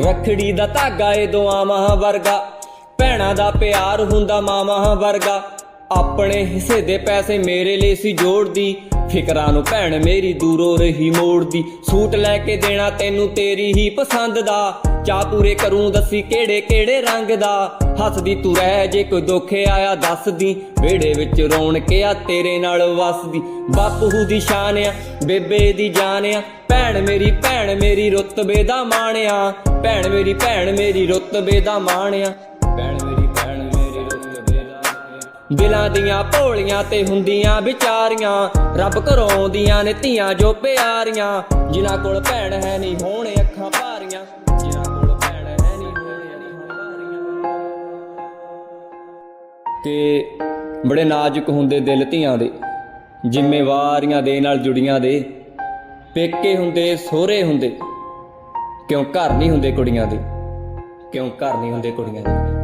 ਰਖੜੀ ਦਾ ਧਾਗਾ ਏ ਦੁਆਵਾਂ ਵਰਗਾ। ਭੈਣਾਂ ਦਾ ਪਿਆਰ ਹੁੰਦਾ ਮਾਵਾਂ ਵਰਗਾ। ਆਪਣੇ ਹਿੱਸੇ ਦੇ ਪੈਸੇ ਮੇਰੇ ਲਈ ਸੀ ਜੋੜਦੀ। ਫਿਕਰਾਂ ਨੂੰ ਭੈਣ ਮੇਰੀ ਦੂਰੋਂ ਰਹੀ ਮੋੜਦੀ। ਸੂਟ ਲੈ ਕੇ ਦੇਣਾ ਤੈਨੂੰ ਤੇਰੀ ਹੀ ਪਸੰਦ ਦਾ। ਚਾਹ ਪੂਰੇ ਕਰੂੰ ਦੱਸੀ ਕਿਹੜੇ ਕਿਹੜੇ ਰੰਗ ਦਾ। ਹੱਸਦੀ ਤੂੰ ਰਹਿ ਜੇ ਕੋਈ ਦੁੱਖ ਆਇਆ ਦੱਸਦੀ। ਵਿਹੜੇ ਵਿੱਚ ਰੌਣਕ ਆ, ਤੇਰੇ ਨਾਲ ਵਸਦੀ। ਬਾਪੂ ਦੀ ਸ਼ਾਨ ਆ, ਬੇਬੇ ਦੀ ਜਾਨ ਆ। ਭੈਣ ਮੇਰੀ ਭੈਣ ਮੇਰੀ ਰੁਤਬੇ ਦਾ ਮਾਣਿਆ ਭੈਣ ਮੇਰੀ ਭੈਣ ਮੇਰੀ ਰੁਤਬੇ ਦਾ ਮਾਣ ਭੈਣ ਮੇਰੀ ਭੈਣ ਮੇਰੀ ਰੁਤਬੇ ਦਾ ਦਿਲਾਂ ਦੀਆਂ ਭੋਲੀਆਂ ਤੇ ਹੁੰਦੀਆਂ ਵਿਚਾਰੀਆਂ। ਰੱਬ ਘਰੋਂ ਆਉਂਦੀਆਂ ਨੇ ਧੀਆਂ ਜੋ ਪਿਆਰੀਆਂ। ਜਿਨ੍ਹਾਂ ਕੋਲ ਭੈਣ ਹੈ ਨਹੀਂ ਹੋਣ ਅੱਖਾਂ ਭਾਰੀਆਂ। ਤੇ ਬੜੇ ਨਾਜ਼ੁਕ ਹੁੰਦੇ ਦਿਲ ਧੀਆਂ ਦੇ, ਜ਼ਿੰਮੇਵਾਰੀਆਂ ਦੇ ਨਾਲ ਜੁੜੀਆਂ ਦੇ, ਪੇਕੇ ਹੁੰਦੇ, ਸੋਹਰੇ ਹੁੰਦੇ, ਕਿਉਂ ਘਰ ਨਹੀਂ ਹੁੰਦੇ ਕੁੜੀਆਂ ਦੇ, ਕਿਉਂ ਘਰ ਨਹੀਂ ਹੁੰਦੇ ਕੁੜੀਆਂ ਦੇ।